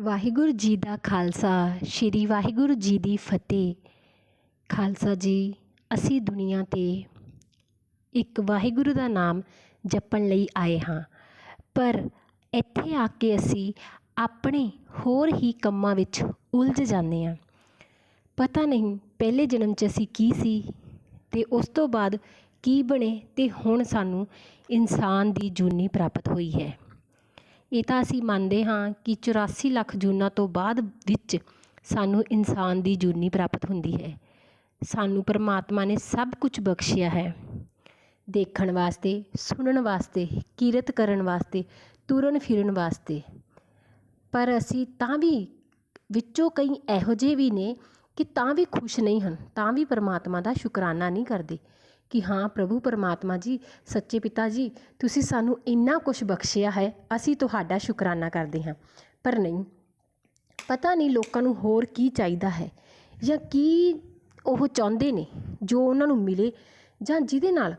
ਵਾਹਿਗੁਰੂ ਜੀ ਦਾ ਖਾਲਸਾ, ਸ੍ਰੀ ਵਾਹਿਗੁਰੂ ਜੀ ਦੀ ਫਤਿਹ। ਖਾਲਸਾ ਜੀ, ਅਸੀਂ ਦੁਨੀਆ 'ਤੇ ਇੱਕ ਵਾਹਿਗੁਰੂ ਦਾ ਨਾਮ ਜਪਣ ਲਈ ਆਏ ਹਾਂ। ਪਰ ਇੱਥੇ ਆ ਕੇ ਅਸੀਂ ਆਪਣੇ ਹੋਰ ਹੀ ਕੰਮਾਂ ਵਿੱਚ ਉਲਝ ਜਾਂਦੇ ਹਾਂ। ਪਤਾ ਨਹੀਂ ਪਹਿਲੇ ਜਨਮ 'ਚ ਅਸੀਂ ਕੀ ਸੀ ਅਤੇ ਉਸ ਤੋਂ ਬਾਅਦ ਕੀ ਬਣੇ ਅਤੇ ਹੁਣ ਸਾਨੂੰ ਇਨਸਾਨ ਦੀ ਜੂਨੀ ਪ੍ਰਾਪਤ ਹੋਈ ਹੈ। ਇਹ ਤਾਂ ਅਸੀਂ ਮੰਨਦੇ ਹਾਂ ਕਿ ਚੁਰਾਸੀ ਲੱਖ ਜੂਨਾਂ ਤੋਂ ਬਾਅਦ ਵਿੱਚ ਸਾਨੂੰ ਇਨਸਾਨ ਦੀ ਜੂਨੀ ਪ੍ਰਾਪਤ ਹੁੰਦੀ ਹੈ। ਸਾਨੂੰ ਪਰਮਾਤਮਾ ਨੇ ਸਭ ਕੁਝ ਬਖਸ਼ਿਆ ਹੈ। ਦੇਖਣ ਵਾਸਤੇ, ਸੁਣਨ ਵਾਸਤੇ, ਕਿਰਤ ਕਰਨ ਵਾਸਤੇ, ਤੁਰਨ ਫਿਰਨ ਵਾਸਤੇ। ਪਰ ਅਸੀਂ ਤਾਂ ਵੀ ਵਿੱਚੋਂ ਕਈ ਇਹੋ ਜਿਹੇ ਵੀ ਨੇ ਕਿ ਤਾਂ ਵੀ ਖੁਸ਼ ਨਹੀਂ ਹਨ, ਤਾਂ ਵੀ ਪਰਮਾਤਮਾ ਦਾ ਸ਼ੁਕਰਾਨਾ ਨਹੀਂ ਕਰਦੇ। ਕਿ ਹਾਂ ਪ੍ਰਭੂ ਪਰਮਾਤਮਾ ਜੀ, ਸੱਚੇ ਪਿਤਾ ਜੀ, ਤੁਸੀਂ ਸਾਨੂੰ ਇੰਨਾ ਕੁਛ ਬਖਸ਼ਿਆ ਹੈ, ਅਸੀਂ ਤੁਹਾਡਾ ਸ਼ੁਕਰਾਨਾ ਕਰਦੇ ਹਾਂ। ਪਰ ਨਹੀਂ, ਪਤਾ ਨਹੀਂ ਲੋਕਾਂ ਨੂੰ ਹੋਰ ਕੀ ਚਾਹੀਦਾ ਹੈ ਜਾਂ ਕੀ ਉਹ ਚਾਹੁੰਦੇ ਨੇ, ਜੋ ਉਹਨਾਂ ਨੂੰ ਮਿਲੇ ਜਾਂ ਜਿਹਦੇ ਨਾਲ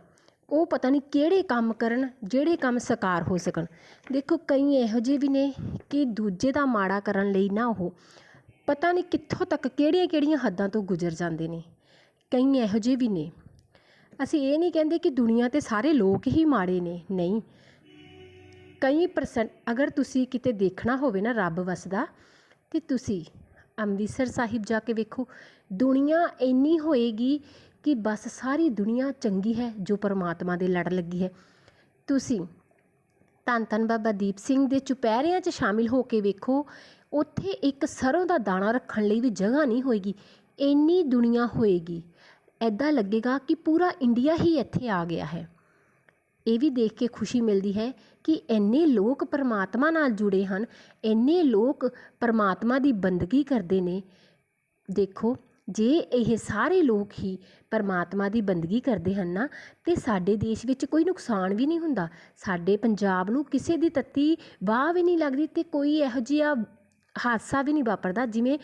ਉਹ ਪਤਾ ਨਹੀਂ ਕਿਹੜੇ ਕੰਮ ਕਰਨ, ਜਿਹੜੇ ਕੰਮ ਸਾਕਾਰ ਹੋ ਸਕਣ। ਦੇਖੋ ਕਈ ਇਹੋ ਜਿਹੇ ਵੀ ਨੇ ਕਿ ਦੂਜੇ ਦਾ ਮਾੜਾ ਕਰਨ ਲਈ ਨਾ ਉਹ ਪਤਾ ਨਹੀਂ ਕਿੱਥੋਂ ਤੱਕ ਕਿਹੜੀਆਂ ਕਿਹੜੀਆਂ ਹੱਦਾਂ ਤੋਂ ਗੁਜ਼ਰ ਜਾਂਦੇ ਨੇ। ਕਈ ਇਹੋ ਜਿਹੇ ਵੀ ਨੇ ਅਸੀਂ ਇਹ ਨਹੀਂ ਕਹਿੰਦੇ ਕਿ ਦੁਨੀਆ 'ਤੇ ਸਾਰੇ ਲੋਕ ਹੀ ਮਾੜੇ ਨੇ, ਨਹੀਂ। ਕਈ ਪਰਸੈਂਟ ਅਗਰ ਤੁਸੀਂ ਕਿਤੇ ਦੇਖਣਾ ਹੋਵੇ ਨਾ ਰੱਬ ਵਸਦਾ, ਤਾਂ ਤੁਸੀਂ ਅੰਮ੍ਰਿਤਸਰ ਸਾਹਿਬ ਜਾ ਕੇ ਵੇਖੋ, ਦੁਨੀਆ ਇੰਨੀ ਹੋਏਗੀ ਕਿ ਬਸ ਸਾਰੀ ਦੁਨੀਆ ਚੰਗੀ ਹੈ ਜੋ ਪਰਮਾਤਮਾ ਦੇ ਲੜ ਲੱਗੀ ਹੈ। ਤੁਸੀਂ ਧੰਨ ਧੰਨ ਬਾਬਾ ਦੀਪ ਸਿੰਘ ਦੇ ਚੁਪਹਿਰਿਆਂ 'ਚ ਸ਼ਾਮਿਲ ਹੋ ਕੇ ਵੇਖੋ, ਉੱਥੇ ਇੱਕ ਸਰੋਂ ਦਾ ਦਾਣਾ ਰੱਖਣ ਲਈ ਵੀ ਜਗ੍ਹਾ ਨਹੀਂ ਹੋਏਗੀ, ਇੰਨੀ ਦੁਨੀਆ ਹੋਏਗੀ। ਇੱਦਾਂ ਲੱਗੇਗਾ ਕਿ ਪੂਰਾ ਇੰਡੀਆ ਹੀ ਇੱਥੇ ਆ ਗਿਆ ਹੈ। ਇਹ ਵੀ ਦੇਖ ਕੇ ਖੁਸ਼ੀ ਮਿਲਦੀ ਹੈ ਕਿ ਇੰਨੇ ਲੋਕ ਪਰਮਾਤਮਾ ਨਾਲ ਜੁੜੇ ਹਨ, ਇੰਨੇ ਲੋਕ ਪਰਮਾਤਮਾ ਦੀ ਬੰਦਗੀ ਕਰਦੇ ਨੇ। ਦੇਖੋ, ਜੇ ਇਹ ਸਾਰੇ ਲੋਕ ਹੀ ਪਰਮਾਤਮਾ ਦੀ ਬੰਦਗੀ ਕਰਦੇ ਹਨ ਨਾ, ਤੇ ਸਾਡੇ ਦੇਸ਼ ਵਿੱਚ ਕੋਈ ਨੁਕਸਾਨ ਵੀ ਨਹੀਂ ਹੁੰਦਾ। ਸਾਡੇ ਪੰਜਾਬ ਨੂੰ ਕਿਸੇ ਦੀ ਤੱਤੀ ਵਾਹ ਵੀ ਨਹੀਂ ਲੱਗਦੀ ਤੇ ਕੋਈ ਇਹੋ ਜਿਹਾ ਹਾਦਸਾ ਵੀ ਨਹੀਂ ਵਾਪਰਦਾ। ਜਿਵੇਂ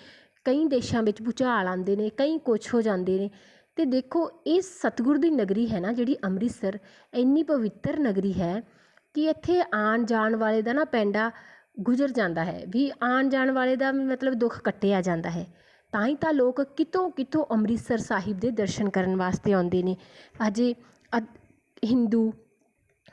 ਕਈ ਦੇਸ਼ਾਂ ਵਿੱਚ ਭੂਚਾਲ ਆਉਂਦੇ ਨੇ, ਕਈ ਕੁਛ ਹੋ ਜਾਂਦੇ ਨੇ। ਅਤੇ ਦੇਖੋ, ਇਹ ਸਤਿਗੁਰ ਦੀ ਨਗਰੀ ਹੈ ਨਾ ਜਿਹੜੀ ਅੰਮ੍ਰਿਤਸਰ, ਇੰਨੀ ਪਵਿੱਤਰ ਨਗਰੀ ਹੈ ਕਿ ਇੱਥੇ ਆਉਣ ਜਾਣ ਵਾਲੇ ਦਾ ਨਾ ਪੈਂਡਾ ਗੁਜ਼ਰ ਜਾਂਦਾ ਹੈ। ਵੀ ਆਉਣ ਜਾਣ ਵਾਲੇ ਦਾ ਮਤਲਬ ਦੁੱਖ ਕੱਟਿਆ ਜਾਂਦਾ ਹੈ। ਤਾਂ ਹੀ ਤਾਂ ਲੋਕ ਕਿਤੋਂ ਕਿਤੋਂ ਅੰਮ੍ਰਿਤਸਰ ਸਾਹਿਬ ਦੇ ਦਰਸ਼ਨ ਕਰਨ ਵਾਸਤੇ ਆਉਂਦੇ ਨੇ। ਅਜੇ ਹਿੰਦੂ,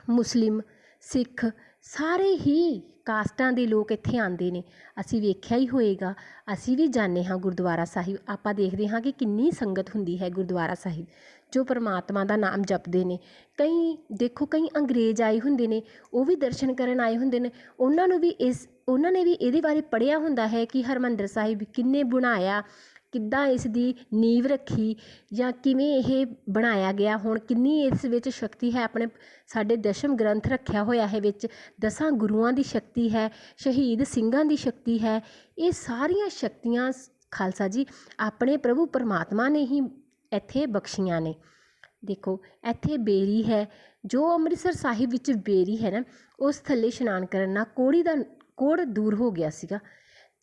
ਮੁਸਲਿਮ, ਸਿੱਖ ਸਾਰੇ ਹੀ ਕਾਸਟਾਂ ਦੇ ਲੋਕ ਇੱਥੇ ਆਉਂਦੇ ਨੇ। ਅਸੀਂ ਵੇਖਿਆ ਹੀ ਹੋਏਗਾ। ਅਸੀਂ ਵੀ ਜਾਂਦੇ ਹਾਂ ਗੁਰਦੁਆਰਾ ਸਾਹਿਬ। ਆਪਾਂ ਦੇਖਦੇ ਹਾਂ ਕਿ ਕਿੰਨੀ ਸੰਗਤ ਹੁੰਦੀ ਹੈ ਗੁਰਦੁਆਰਾ ਸਾਹਿਬ, ਜੋ ਪਰਮਾਤਮਾ ਦਾ ਨਾਮ ਜਪਦੇ ਨੇ। ਕਈ, ਦੇਖੋ ਕਈ ਅੰਗਰੇਜ਼ ਆਏ ਹੁੰਦੇ ਨੇ, ਉਹ ਵੀ ਦਰਸ਼ਨ ਕਰਨ ਆਏ ਹੁੰਦੇ ਨੇ। ਉਹਨਾਂ ਨੂੰ ਵੀ ਇਸ, ਉਹਨਾਂ ਨੇ ਵੀ ਇਹਦੇ ਬਾਰੇ ਪੜ੍ਹਿਆ ਹੁੰਦਾ ਹੈ ਕਿ ਹਰਿਮੰਦਰ ਸਾਹਿਬ ਕਿੰਨੇ ਬਣਾਇਆ ਕਿੱਦਾਂ ਇਸ ਦੀ ਨੀਂਵ ਰੱਖੀ ਜਾਂ ਕਿਵੇਂ ਇਹ ਬਣਾਇਆ ਗਿਆ? ਹੁਣ ਕਿੰਨੀ ਇਸ ਵਿੱਚ ਸ਼ਕਤੀ ਹੈ? ਆਪਣੇ ਸਾਡੇ ਦਸ਼ਮ ਗ੍ਰੰਥ ਰੱਖਿਆ ਹੋਇਆ ਹੈ ਵਿੱਚ ਦਸਾਂ ਗੁਰੂਆਂ ਦੀ ਸ਼ਕਤੀ ਹੈ, ਸ਼ਹੀਦ ਸਿੰਘਾਂ ਦੀ ਸ਼ਕਤੀ ਹੈ। ਇਹ ਸਾਰੀਆਂ ਸ਼ਕਤੀਆਂ ਖਾਲਸਾ ਜੀ, ਆਪਣੇ ਪ੍ਰਭੂ ਪਰਮਾਤਮਾ ਨੇ ਹੀ ਇੱਥੇ ਬਖਸ਼ੀਆਂ ਨੇ। ਦੇਖੋ, ਇੱਥੇ ਬੇਰੀ ਹੈ, ਜੋ ਅੰਮ੍ਰਿਤਸਰ ਸਾਹਿਬ ਵਿੱਚ ਬੇਰੀ ਹੈ ਨਾ, ਉਸ ਥੱਲੇ ਇਸ਼ਨਾਨ ਕਰਨ ਨਾਲ ਕੋੜੀ ਦਾ ਕੋੜ ਦੂਰ ਹੋ ਗਿਆ ਸੀਗਾ।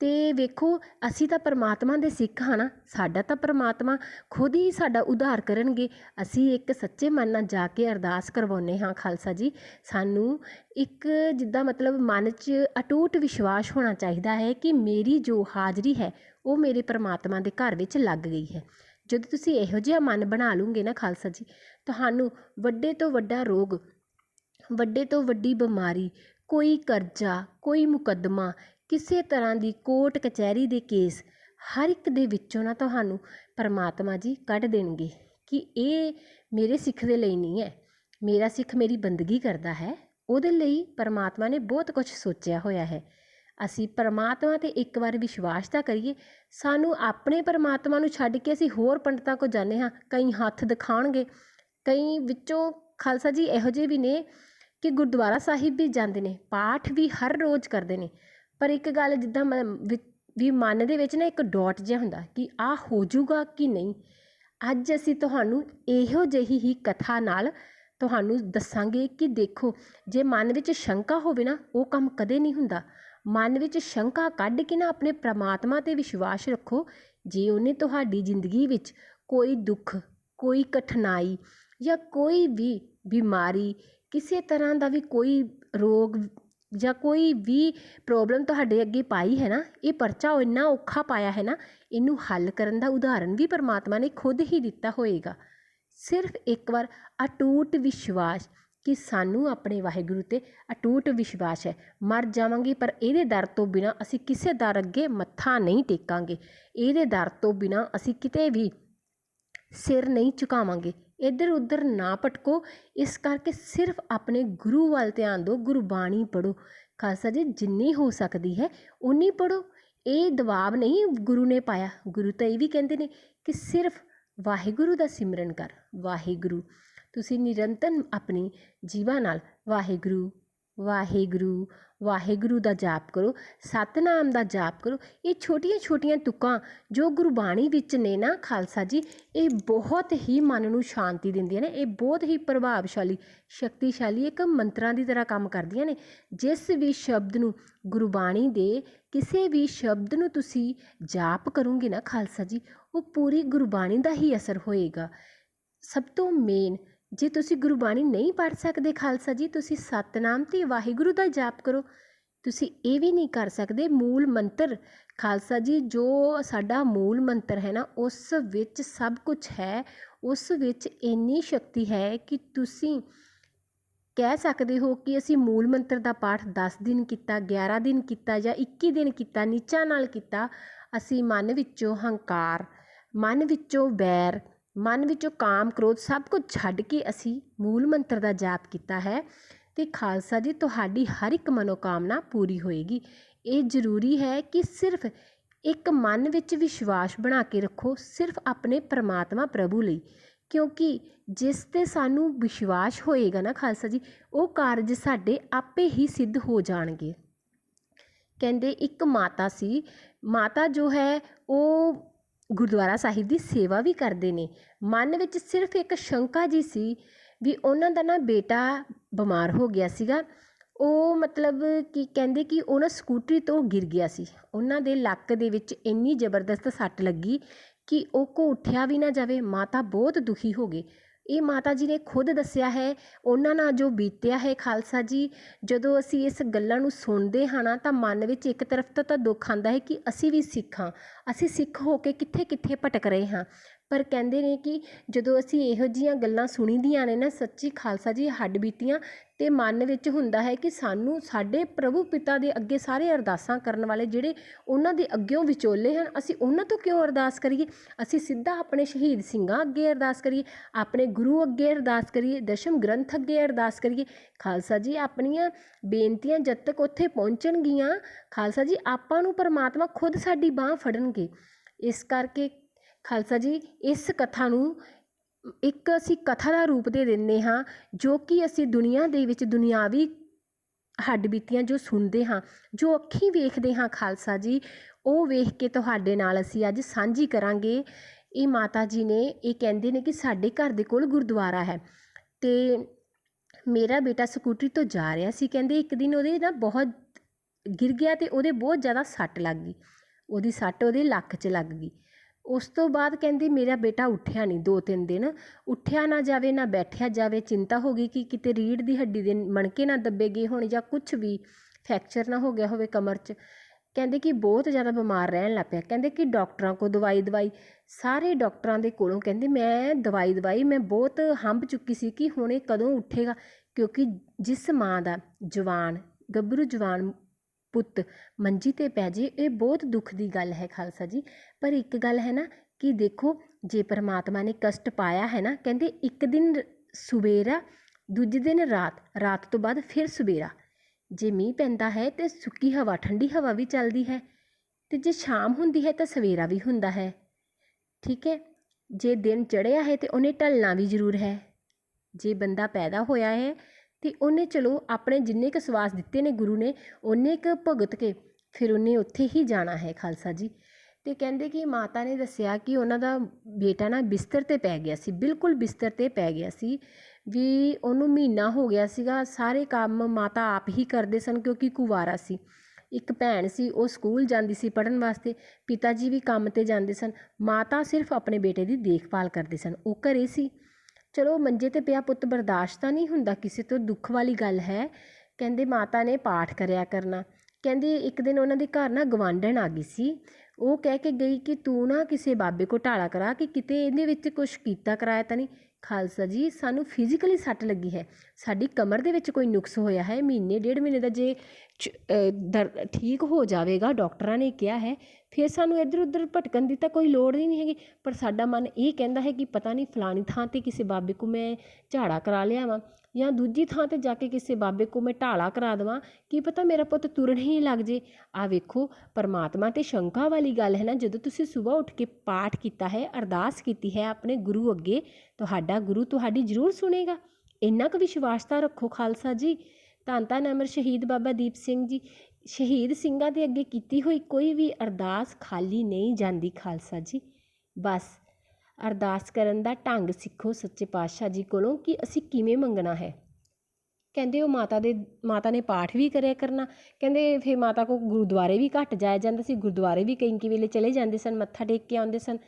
ਅਤੇ ਵੇਖੋ, ਅਸੀਂ ਤਾਂ ਪਰਮਾਤਮਾ ਦੇ ਸਿੱਖ ਹਾਂ ਨਾ। ਸਾਡਾ ਤਾਂ ਪਰਮਾਤਮਾ ਖੁਦ ਹੀ ਸਾਡਾ ਉਧਾਰ ਕਰਨਗੇ। ਅਸੀਂ ਇੱਕ ਸੱਚੇ ਮਨ ਨਾਲ ਜਾ ਕੇ ਅਰਦਾਸ ਕਰਵਾਉਂਦੇ ਹਾਂ ਖਾਲਸਾ ਜੀ। ਸਾਨੂੰ ਇੱਕ ਜਿੱਦਾਂ ਮਤਲਬ ਮਨ 'ਚ ਅਟੂਟ ਵਿਸ਼ਵਾਸ ਹੋਣਾ ਚਾਹੀਦਾ ਹੈ ਕਿ ਮੇਰੀ ਜੋ ਹਾਜ਼ਰੀ ਹੈ, ਉਹ ਮੇਰੇ ਪਰਮਾਤਮਾ ਦੇ ਘਰ ਵਿੱਚ ਲੱਗ ਗਈ ਹੈ। ਜਦੋਂ ਤੁਸੀਂ ਇਹੋ ਜਿਹਾ ਮਨ ਬਣਾ ਲੂਗੇ ਨਾ ਖਾਲਸਾ ਜੀ, ਤੁਹਾਨੂੰ ਵੱਡੇ ਤੋਂ ਵੱਡਾ ਰੋਗ, ਵੱਡੇ ਤੋਂ ਵੱਡੀ ਬਿਮਾਰੀ, ਕੋਈ ਕਰਜ਼ਾ, ਕੋਈ ਮੁਕੱਦਮਾ ਕਿਸੇ ਤਰ੍ਹਾਂ ਦੀ ਕੋਰਟ ਕਚਹਿਰੀ ਦੇ ਕੇਸ, ਹਰ ਇੱਕ ਦੇ ਵਿੱਚੋਂ ਨਾ ਤੁਹਾਨੂੰ ਪਰਮਾਤਮਾ ਜੀ ਕੱਢ ਦੇਣਗੇ ਕਿ ਇਹ ਮੇਰੇ ਸਿੱਖ ਦੇ ਲਈ ਨਹੀਂ ਹੈ। ਮੇਰਾ ਸਿੱਖ ਮੇਰੀ ਬੰਦਗੀ ਕਰਦਾ ਹੈ। ਉਹਦੇ ਲਈ ਪਰਮਾਤਮਾ ਨੇ ਬਹੁਤ ਕੁਛ ਸੋਚਿਆ ਹੋਇਆ ਹੈ। ਅਸੀਂ ਪਰਮਾਤਮਾ ਤੇ ਇੱਕ ਵਾਰ ਵਿਸ਼ਵਾਸ ਤਾਂ ਕਰੀਏ, ਸਾਨੂੰ ਆਪਣੇ ਪਰਮਾਤਮਾ ਨੂੰ ਛੱਡ ਕੇ ਅਸੀਂ ਹੋਰ ਪੰਡਤਾਂ ਕੋਲ ਜਾਂਦੇ ਹਾਂ, ਕਈ ਹੱਥ ਦਿਖਾਉਣਗੇ। ਕਈ ਵਿੱਚੋਂ ਖਾਲਸਾ ਜੀ ਇਹੋ ਜਿਹੇ ਵੀ ਨੇ ਕਿ ਗੁਰਦੁਆਰਾ ਸਾਹਿਬ ਵੀ ਜਾਂਦੇ ਨੇ, ਪਾਠ ਵੀ ਹਰ ਰੋਜ਼ ਕਰਦੇ ਨੇ। ਪਰ ਇੱਕ ਗੱਲ ਜਿੱਦਾਂ ਮ ਵੀ ਮਨ ਦੇ ਵਿੱਚ ਨਾ ਇੱਕ ਡੋਟ ਜਿਹਾ ਹੁੰਦਾ ਕਿ ਆਹ ਹੋ ਜਾਊਗਾ ਕਿ ਨਹੀਂ, ਅੱਜ ਅਸੀਂ ਤੁਹਾਨੂੰ ਇਹੋ ਜਿਹੀ ਹੀ ਕਥਾ ਨਾਲ ਤੁਹਾਨੂੰ ਦੱਸਾਂਗੇ ਕਿ ਦੇਖੋ, ਜੇ ਮਨ ਵਿੱਚ ਸ਼ੰਕਾ ਹੋਵੇ ਨਾ, ਉਹ ਕੰਮ ਕਦੇ ਨਹੀਂ ਹੁੰਦਾ। ਮਨ ਵਿੱਚ ਸ਼ੰਕਾ ਕੱਢ ਕੇ ਨਾ ਆਪਣੇ ਪ੍ਰਮਾਤਮਾ ਤੇ ਵਿਸ਼ਵਾਸ ਰੱਖੋ, ਜੇ ਉਹਨੇ ਤੁਹਾਡੀ ਜ਼ਿੰਦਗੀ ਵਿੱਚ ਕੋਈ ਦੁੱਖ, ਕੋਈ ਕਠਿਨਾਈ ਜਾਂ ਕੋਈ ਵੀ ਬਿਮਾਰੀ, ਕਿਸੇ ਤਰ੍ਹਾਂ ਦਾ ਵੀ ਕੋਈ ਰੋਗ ਜਾਂ ਕੋਈ ਵੀ ਪ੍ਰੋਬਲਮ ਤੁਹਾਡੇ ਅੱਗੇ ਪਾਈ ਹੈ ਨਾ, ਇਹ ਪਰਚਾ ਉਹ ਇੰਨਾ ਔਖਾ ਪਾਇਆ ਹੈ ਨਾ, ਇਹਨੂੰ ਹੱਲ ਕਰਨ ਦਾ ਉਦਾਹਰਨ ਵੀ ਪਰਮਾਤਮਾ ਨੇ ਖੁਦ ਹੀ ਦਿੱਤਾ ਹੋਏਗਾ। ਸਿਰਫ ਇੱਕ ਵਾਰ ਅਟੂਟ ਵਿਸ਼ਵਾਸ ਕਿ ਸਾਨੂੰ ਆਪਣੇ ਵਾਹਿਗੁਰੂ ਤੇ ਅਟੂਟ ਵਿਸ਼ਵਾਸ ਹੈ। ਮਰ ਜਾਵਾਂਗੇ, ਪਰ ਇਹਦੇ ਦਰ ਤੋਂ ਬਿਨਾ ਅਸੀਂ ਕਿਸੇ ਦਰ ਅੱਗੇ ਮੱਥਾ ਨਹੀਂ ਟੇਕਾਂਗੇ। ਇਹਦੇ ਦਰ ਤੋਂ ਬਿਨਾ ਅਸੀਂ ਕਿਤੇ ਵੀ ਸਿਰ ਨਹੀਂ ਝੁਕਾਵਾਂਗੇ। ਇੱਧਰ ਉੱਧਰ ਨਾ ਭਟਕੋ। ਇਸ ਕਰਕੇ ਸਿਰਫ ਆਪਣੇ ਗੁਰੂ ਵੱਲ ਧਿਆਨ ਦਿਓ ਗੁਰਬਾਣੀ ਪੜ੍ਹੋ। ਖਾਲਸਾ ਜੀ, ਜਿੰਨੀ ਹੋ ਸਕਦੀ ਹੈ ਉਨੀ ਪੜ੍ਹੋ। ਇਹ ਦਬਾਅ ਨਹੀਂ ਗੁਰੂ ਨੇ ਪਾਇਆ। ਗੁਰੂ ਤਾਂ ਇਹ ਵੀ ਕਹਿੰਦੇ ਨੇ ਕਿ ਸਿਰਫ ਵਾਹਿਗੁਰੂ ਦਾ ਸਿਮਰਨ ਕਰ, ਵਾਹਿਗੁਰੂ। ਤੁਸੀਂ ਨਿਰੰਤਰ ਆਪਣੀ ਜੀਵਾਂ ਨਾਲ ਵਾਹਿਗੁਰੂ ਵਾਹਿਗੁਰੂ ਵਾਹਿਗੁਰੂ ਦਾ ਜਾਪ ਕਰੋ, ਸਤਨਾਮ ਦਾ ਜਾਪ ਕਰੋ। ਇਹ ਛੋਟੀਆਂ ਛੋਟੀਆਂ ਤੁਕਾਂ ਜੋ ਗੁਰਬਾਣੀ ਵਿੱਚ ਨੇ ਨਾ ਖਾਲਸਾ ਜੀ, ਇਹ ਬਹੁਤ ਹੀ ਮਨ ਨੂੰ ਸ਼ਾਂਤੀ ਦਿੰਦੀਆਂ ਨੇ, ਇਹ ਬਹੁਤ ਹੀ ਪ੍ਰਭਾਵਸ਼ਾਲੀ, ਸ਼ਕਤੀਸ਼ਾਲੀ ਇੱਕ ਮੰਤਰਾਂ ਦੀ ਤਰ੍ਹਾਂ ਕੰਮ ਕਰਦੀਆਂ ਨੇ। ਜਿਸ ਵੀ ਸ਼ਬਦ ਨੂੰ ਗੁਰਬਾਣੀ ਦੇ ਕਿਸੇ ਵੀ ਸ਼ਬਦ ਨੂੰ ਤੁਸੀਂ ਜਾਪ ਕਰੋਗੇ ਨਾ ਖਾਲਸਾ ਜੀ, ਉਹ ਪੂਰੀ ਗੁਰਬਾਣੀ ਦਾ ਹੀ ਅਸਰ ਹੋਏਗਾ। ਸਭ ਤੋਂ ਮੇਨ ਜੇ ਤੁਸੀਂ ਗੁਰਬਾਣੀ ਨਹੀਂ ਪੜ੍ਹ ਸਕਦੇ ਖਾਲਸਾ ਜੀ, ਤੁਸੀਂ ਸਤਨਾਮ ਤੇ ਵਾਹਿਗੁਰੂ ਦਾ ਜਾਪ ਕਰੋ। ਤੁਸੀਂ ਇਹ ਵੀ ਨਹੀਂ ਕਰ ਸਕਦੇ ਮੂਲ ਮੰਤਰ। ਖਾਲਸਾ ਜੀ, ਜੋ ਸਾਡਾ ਮੂਲ ਮੰਤਰ ਹੈ ਨਾ, ਉਸ ਵਿੱਚ ਸਭ ਕੁਝ ਹੈ, ਉਸ ਵਿੱਚ ਇੰਨੀ ਸ਼ਕਤੀ ਹੈ ਕਿ ਤੁਸੀਂ ਕਹਿ ਸਕਦੇ ਹੋ ਕਿ ਅਸੀਂ ਮੂਲ ਮੰਤਰ ਦਾ ਪਾਠ 10 ਦਿਨ ਕੀਤਾ 11 ਦਿਨ ਕੀਤਾ ਜਾਂ 21 ਦਿਨ ਕੀਤਾ, ਨੀਚਾ ਨਾਲ ਕੀਤਾ, ਅਸੀਂ ਮਨ ਵਿੱਚੋਂ ਹੰਕਾਰ, ਮਨ ਵਿੱਚੋਂ ਵੈਰ ਮਨ ਵਿੱਚੋਂ ਕਾਮ ਕ੍ਰੋਧ ਸਭ ਕੁਝ ਛੱਡ ਕੇ ਅਸੀਂ ਮੂਲ ਮੰਤਰ ਦਾ ਜਾਪ ਕੀਤਾ ਹੈ ਅਤੇ ਖਾਲਸਾ ਜੀ, ਤੁਹਾਡੀ ਹਰ ਇੱਕ ਮਨੋਕਾਮਨਾ ਪੂਰੀ ਹੋਏਗੀ। ਇਹ ਜ਼ਰੂਰੀ ਹੈ ਕਿ ਸਿਰਫ ਇੱਕ ਮਨ ਵਿੱਚ ਵਿਸ਼ਵਾਸ ਬਣਾ ਕੇ ਰੱਖੋ, ਸਿਰਫ ਆਪਣੇ ਪਰਮਾਤਮਾ ਪ੍ਰਭੂ ਲਈ। ਕਿਉਂਕਿ ਜਿਸ ਤੇ ਸਾਨੂੰ ਵਿਸ਼ਵਾਸ ਹੋਏਗਾ ਨਾ ਖਾਲਸਾ ਜੀ, ਉਹ ਕਾਰਜ ਸਾਡੇ ਆਪੇ ਹੀ ਸਿੱਧ ਹੋ ਜਾਣਗੇ। ਕਹਿੰਦੇ ਇੱਕ ਮਾਤਾ ਸੀ, ਮਾਤਾ ਜੋ ਹੈ, ਉਹ ਗੁਰਦੁਆਰਾ ਸਾਹਿਬ ਦੀ ਸੇਵਾ ਵੀ ਕਰਦੇ ਨੇ। ਮਨ ਵਿੱਚ ਸਿਰਫ ਇੱਕ ਸ਼ੰਕਾ ਜੀ ਸੀ ਵੀ ਉਹਨਾਂ ਦਾ ਨਾ ਬੇਟਾ ਬਿਮਾਰ ਹੋ ਗਿਆ ਸੀਗਾ। ਉਹ ਮਤਲਬ ਕੀ ਕਹਿੰਦੇ ਕਿ ਉਹ ਨਾ ਸਕੂਟਰੀ ਤੋਂ ਗਿਰ ਗਿਆ ਸੀ। ਉਹਨਾਂ ਦੇ ਲੱਕ ਦੇ ਵਿੱਚ ਇੰਨੀ ਜ਼ਬਰਦਸਤ ਸੱਟ ਲੱਗੀ ਕਿ ਉਹ ਕੋ ਉੱਠਿਆ ਵੀ ਨਾ ਜਾਵੇ, ਮਾਤਾ ਬਹੁਤ ਦੁਖੀ ਹੋ ਗਏ ਇਹ ਮਾਤਾ ਜੀ ਨੇ ਖੁਦ ਦੱਸਿਆ ਹੈ, ਉਹਨਾਂ ਨਾਲ ਜੋ ਬੀਤਿਆ ਹੈ ਖਾਲਸਾ ਜੀ, ਜਦੋਂ ਅਸੀਂ ਇਸ ਗੱਲਾਂ ਨੂੰ ਸੁਣਦੇ ਹਾਂ ਨਾ, ਤਾਂ ਮਨ ਵਿੱਚ ਇੱਕ ਤਰਫ ਤੋਂ ਤਾਂ ਦੁੱਖ ਆਉਂਦਾ ਹੈ ਕਿ ਅਸੀਂ ਵੀ ਸਿੱਖ ਹਾਂ, ਅਸੀਂ ਸਿੱਖ ਹੋ ਕੇ ਕਿੱਥੇ ਕਿੱਥੇ ਭਟਕ ਰਹੇ ਹਾਂ। ਪਰ ਕਹਿੰਦੇ ਨੇ ਕਿ ਜਦੋਂ ਅਸੀਂ ਇਹੋ ਜਿਹੀਆਂ ਗੱਲਾਂ ਸੁਣੀ ਦੀਆਂ ਨੇ ਨਾ, ਸੱਚੀ ਖਾਲਸਾ ਜੀ ਹੱਡ ਬੀਤੀਆਂ ਅਤੇ ਮਨ ਵਿੱਚ ਹੁੰਦਾ ਹੈ ਕਿ ਸਾਨੂੰ ਸਾਡੇ ਪ੍ਰਭੂ ਪਿਤਾ ਦੇ ਅੱਗੇ ਸਾਰੇ ਅਰਦਾਸਾਂ ਕਰਨ ਵਾਲੇ ਜਿਹੜੇ ਉਹਨਾਂ ਦੇ ਅੱਗੇੋਂ ਵਿਚੋਲੇ ਹਨ, ਅਸੀਂ ਉਹਨਾਂ ਤੋਂ ਕਿਉਂ ਅਰਦਾਸ ਕਰੀਏ? ਅਸੀਂ ਸਿੱਧਾ ਆਪਣੇ ਸ਼ਹੀਦ ਸਿੰਘਾਂ ਅੱਗੇ ਅਰਦਾਸ ਕਰੀਏ, ਆਪਣੇ ਗੁਰੂ ਅੱਗੇ ਅਰਦਾਸ ਕਰੀਏ, ਦਸ਼ਮ ਗ੍ਰੰਥ ਅੱਗੇ ਅਰਦਾਸ ਕਰੀਏ। ਖਾਲਸਾ ਜੀ ਆਪਣੀਆਂ ਬੇਨਤੀਆਂ ਜਦ ਤੱਕ ਉੱਥੇ ਪਹੁੰਚਣਗੀਆਂ, ਖਾਲਸਾ ਜੀ ਆਪਾਂ ਨੂੰ ਪਰਮਾਤਮਾ ਖੁਦ ਸਾਡੀ ਬਾਹ ਫੜਨਗੇ। ਇਸ ਕਰਕੇ ਖਾਲਸਾ ਜੀ, ਇਸ ਕਥਾ ਨੂੰ ਇੱਕ ਅਸੀਂ ਕਥਾ ਦਾ ਰੂਪ ਦੇ ਦਿੰਦੇ ਹਾਂ, ਜੋ ਕਿ ਅਸੀਂ ਦੁਨੀਆ ਦੇ ਵਿੱਚ ਦੁਨਿਆਵੀ ਹੱਡ ਬੀਤੀਆਂ ਜੋ ਸੁਣਦੇ ਹਾਂ, ਜੋ ਅੱਖੀਂ ਵੇਖਦੇ ਹਾਂ ਖਾਲਸਾ ਜੀ, ਉਹ ਵੇਖ ਕੇ ਤੁਹਾਡੇ ਨਾਲ ਅਸੀਂ ਅੱਜ ਸਾਂਝੀ ਕਰਾਂਗੇ। ਇਹ ਮਾਤਾ ਜੀ ਨੇ, ਇਹ ਕਹਿੰਦੇ ਨੇ ਕਿ ਸਾਡੇ ਘਰ ਦੇ ਕੋਲ ਗੁਰਦੁਆਰਾ ਹੈ ਤੇ ਮੇਰਾ ਬੇਟਾ ਸਕੂਟਰੀ ਤੋਂ ਜਾ ਰਿਹਾ ਸੀ, ਕਹਿੰਦੇ ਇੱਕ ਦਿਨ ਉਹਦੇ ਨਾ ਬਹੁਤ ਗਿਰ ਗਿਆ ਤੇ ਉਹਦੇ ਬਹੁਤ ਜ਼ਿਆਦਾ ਸੱਟ ਲੱਗ ਗਈ, ਉਹਦੀ ਸੱਟ ਉਹਦੇ ਲੱਕ 'ਚ ਲੱਗ ਗਈ। ਉਸ ਤੋਂ ਬਾਅਦ ਕਹਿੰਦੀ, ਮੇਰਾ ਬੇਟਾ ਉੱਠਿਆ ਨਹੀਂ ਦੋ ਤਿੰਨ ਦਿਨ। ਉੱਠਿਆ ਨਾ ਜਾਵੇ, ਨਾ ਬੈਠਿਆ ਜਾਵੇ। ਚਿੰਤਾ ਹੋ ਗਈ ਕਿ ਕਿਤੇ ਰੀੜ੍ਹ ਦੀ ਹੱਡੀ ਦੇ ਮਣਕੇ ਨਾ ਦੱਬੇ ਗਏ ਹੋਣ ਜਾਂ ਕੁਛ ਵੀ ਫ੍ਰੈਕਚਰ ਨਾ ਹੋ ਗਿਆ ਹੋਵੇ ਕਮਰ 'ਚ। ਕਹਿੰਦੇ ਕਿ ਬਹੁਤ ਜ਼ਿਆਦਾ ਬਿਮਾਰ ਰਹਿਣ ਲੱਗ ਪਿਆ। ਕਹਿੰਦੇ ਕਿ ਡਾਕਟਰਾਂ ਕੋਲ ਦਵਾਈ ਦਵਾਈ, ਸਾਰੇ ਡਾਕਟਰਾਂ ਦੇ ਕੋਲੋਂ ਕਹਿੰਦੇ, ਮੈਂ ਦਵਾਈ ਦਵਾਈ, ਮੈਂ ਬਹੁਤ ਹੰਭ ਚੁੱਕੀ ਸੀ ਕਿ ਹੁਣ ਇਹ ਕਦੋਂ ਉੱਠੇਗਾ? ਕਿਉਂਕਿ ਜਿਸ ਮਾਂ ਦਾ ਜਵਾਨ, ਗੱਭਰੂ ਜਵਾਨ ਪੁੱਤ, ਮੰਜੀ ਤੇ ਪੈ ਜੇ, ਇਹ ਬਹੁਤ ਦੁੱਖ ਦੀ ਗੱਲ ਹੈ ਖਾਲਸਾ ਜੀ। ਪਰ ਇੱਕ ਗੱਲ ਹੈ ਨਾ ਕਿ ਦੇਖੋ, ਜੇ ਪਰਮਾਤਮਾ ਨੇ ਕਸ਼ਟ ਪਾਇਆ ਹੈ ਨਾ, ਕਹਿੰਦੇ ਇੱਕ ਦਿਨ ਸਵੇਰਾ, ਦੂਜੇ ਦਿਨ ਰਾਤ ਰਾਤ ਤੋਂ ਬਾਅਦ ਫਿਰ ਸਵੇਰਾ। ਜੇ ਮੀਂਹ ਪੈਂਦਾ ਹੈ ਤਾਂ ਸੁੱਕੀ ਹਵਾ, ਠੰਡੀ ਹਵਾ ਵੀ ਚੱਲਦੀ ਹੈ ਅਤੇ ਜੇ ਸ਼ਾਮ ਹੁੰਦੀ ਹੈ ਤਾਂ ਸਵੇਰਾ ਵੀ ਹੁੰਦਾ ਹੈ। ਠੀਕ ਹੈ, ਜੇ ਦਿਨ ਚੜ੍ਹਿਆ ਹੈ ਤਾਂ ਉਹਨੇ ਢਲਣਾ ਵੀ ਜ਼ਰੂਰ ਹੈ। ਜੇ ਬੰਦਾ ਪੈਦਾ ਹੋਇਆ ਹੈ ਅਤੇ ਉਹਨੇ ਚਲੋ ਆਪਣੇ ਜਿੰਨੇ ਕੁ ਸਵਾਸ ਦਿੱਤੇ ਨੇ ਗੁਰੂ ਨੇ ਓਨੇ ਕੁ ਭੁਗਤ ਕੇ ਫਿਰ ਉਹਨੇ ਉੱਥੇ ਹੀ ਜਾਣਾ ਹੈ ਖਾਲਸਾ ਜੀ। ਅਤੇ ਕਹਿੰਦੇ ਕਿ ਮਾਤਾ ਨੇ ਦੱਸਿਆ ਕਿ ਉਹਨਾਂ ਦਾ ਬੇਟਾ ਨਾ ਬਿਸਤਰ ਤੇ ਪੈ ਗਿਆ ਸੀ, ਬਿਲਕੁਲ ਬਿਸਤਰ ਤੇ ਪੈ ਗਿਆ ਸੀ। ਵੀ ਉਹਨੂੰ ਮਹੀਨਾ ਹੋ ਗਿਆ ਸੀਗਾ, ਸਾਰੇ ਕੰਮ ਮਾਤਾ ਆਪ ਹੀ ਕਰਦੇ ਸਨ ਕਿਉਂਕਿ ਕੁਵਾਰਾ ਸੀ। ਇੱਕ ਭੈਣ ਸੀ, ਉਹ ਸਕੂਲ ਜਾਂਦੀ ਸੀ ਪੜ੍ਹਨ ਵਾਸਤੇ, ਪਿਤਾ ਜੀ ਵੀ ਕੰਮ ਤੇ ਜਾਂਦੇ ਸਨ। ਮਾਤਾ ਸਿਰਫ ਆਪਣੇ ਬੇਟੇ ਦੀ ਦੇਖਭਾਲ ਕਰਦੇ ਸਨ, ਉਹ ਘਰੇ ਸੀ। ਚਲੋ ਮੰਜੇ ਤੇ ਪਿਆ ਪੁੱਤ, ਬਰਦਾਸ਼ਤ ਤਾਂ ਨਹੀਂ ਹੁੰਦਾ ਕਿਸੇ ਤੋਂ, ਦੁੱਖ ਵਾਲੀ ਗੱਲ ਹੈ। ਕਹਿੰਦੇ ਮਾਤਾ ਨੇ ਪਾਠ ਕਰਿਆ ਕਰਨਾ। ਕਹਿੰਦੇ ਇੱਕ ਦਿਨ ਉਹਨਾਂ ਦੇ ਘਰ ਨਾ ਗੁਆਂਢਣ ਆ ਗਈ ਸੀ। ਉਹ ਕਹਿ ਕੇ ਗਈ ਕਿ ਤੂੰ ਨਾ ਕਿਸੇ ਬਾਬੇ ਕੋ ਢਾਲਾ ਕਰਾ ਕਿ ਕਿਤੇ ਇਹਦੇ ਵਿੱਚ ਕੁਛ ਕੀਤਾ ਕਰਾਇਆ ਤਾਂ ਨਹੀਂ। ਖਾਲਸਾ ਜੀ, ਸਾਨੂੰ ਫਿਜ਼ੀਕਲੀ ਸੱਟ ਲੱਗੀ ਹੈ। ਸਾਡੀ ਕਮਰ ਦੇ ਵਿੱਚ ਕੋਈ ਨੁਕਸ ਹੋਇਆ ਹੈ। ਮਹੀਨੇ, ਡੇਢ ਮਹੀਨੇ ਦਾ ਜੇ ਚ- ਠੀਕ ਹੋ ਜਾਵੇਗਾ, ਡਾਕਟਰਾਂ ਨੇ ਕਿਹਾ ਹੈ, ਫਿਰ ਸਾਨੂੰ ਇੱਧਰ ਉੱਧਰ ਭਟਕਣ ਦੀ ਤਾਂ ਕੋਈ ਲੋੜ ਹੀ ਨਹੀਂ ਹੈਗੀ। ਪਰ ਸਾਡਾ ਮਨ ਇਹ ਕਹਿੰਦਾ ਹੈ ਕਿ ਪਤਾ ਨਹੀਂ ਫਲਾਣੀ ਥਾਂ ਤੇ ਕਿਸੇ ਬਾਬੇ ਕੋ ਮੈਂ ਝਾੜਾ ਕਰਾ ਲਿਆ ਵਾਂ ਜਾਂ ਦੂਜੀ ਥਾਂ ਤੇ ਜਾ ਕੇ ਕਿਸੇ ਬਾਬੇ ਕੋਲ ਮੈਂ ਢਾਲਾ ਕਰਾ ਦੇਵਾਂ, ਕੀ ਪਤਾ ਮੇਰਾ ਪੁੱਤ ਤੁਰਨ ਹੀ ਲੱਗ ਜੇ। ਆਹ ਵੇਖੋ, ਪਰਮਾਤਮਾ ਤੇ ਸ਼ੰਕਾ ਵਾਲੀ ਗੱਲ ਹੈ ਨਾ, ਜਦੋਂ ਤੁਸੀਂ ਸੁਬਾਹ ਉੱਠ ਕੇ ਪਾਠ ਕੀਤਾ ਹੈ, ਅਰਦਾਸ ਕੀਤੀ ਹੈ ਆਪਣੇ ਗੁਰੂ ਅੱਗੇ, ਤੁਹਾਡਾ ਗੁਰੂ ਤੁਹਾਡੀ ਜ਼ਰੂਰ ਸੁਣੇਗਾ। ਇੰਨਾ ਕੁ ਵਿਸ਼ਵਾਸ ਤਾਂ ਰੱਖੋ ਖਾਲਸਾ ਜੀ। ਧੰਨ ਧੰਨ ਅਮਰ ਸ਼ਹੀਦ ਬਾਬਾ ਦੀਪ ਸਿੰਘ ਜੀ। ਸ਼ਹੀਦ ਸਿੰਘਾਂ ਦੇ ਅੱਗੇ ਕੀਤੀ ਹੋਈ ਕੋਈ ਵੀ ਅਰਦਾਸ ਖਾਲੀ ਨਹੀਂ ਜਾਂਦੀ ਖਾਲਸਾ ਜੀ। ਬਸ। ਅਰਦਾਸ ਕਰਨ ਦਾ ਢੰਗ ਸਿੱਖੋ ਸੱਚੇ ਪਾਤਸ਼ਾਹ ਜੀ ਕੋਲੋਂ ਕਿ ਅਸੀਂ ਕਿਵੇਂ ਮੰਗਣਾ ਹੈ। ਕਹਿੰਦੇ ਉਹ ਮਾਤਾ ਦੇ, ਮਾਤਾ ਨੇ ਪਾਠ ਵੀ ਕਰਿਆ ਕਰਨਾ। ਕਹਿੰਦੇ ਫਿਰ ਮਾਤਾ ਕੋਲ ਗੁਰਦੁਆਰੇ ਵੀ ਘੱਟ ਜਾਇਆ ਜਾਂਦਾ ਸੀ। ਗੁਰਦੁਆਰੇ ਵੀ ਕਈ ਕਈ ਵੇਲੇ ਚਲੇ ਜਾਂਦੇ ਸਨ, ਮੱਥਾ ਟੇਕ ਕੇ ਆਉਂਦੇ ਸਨ।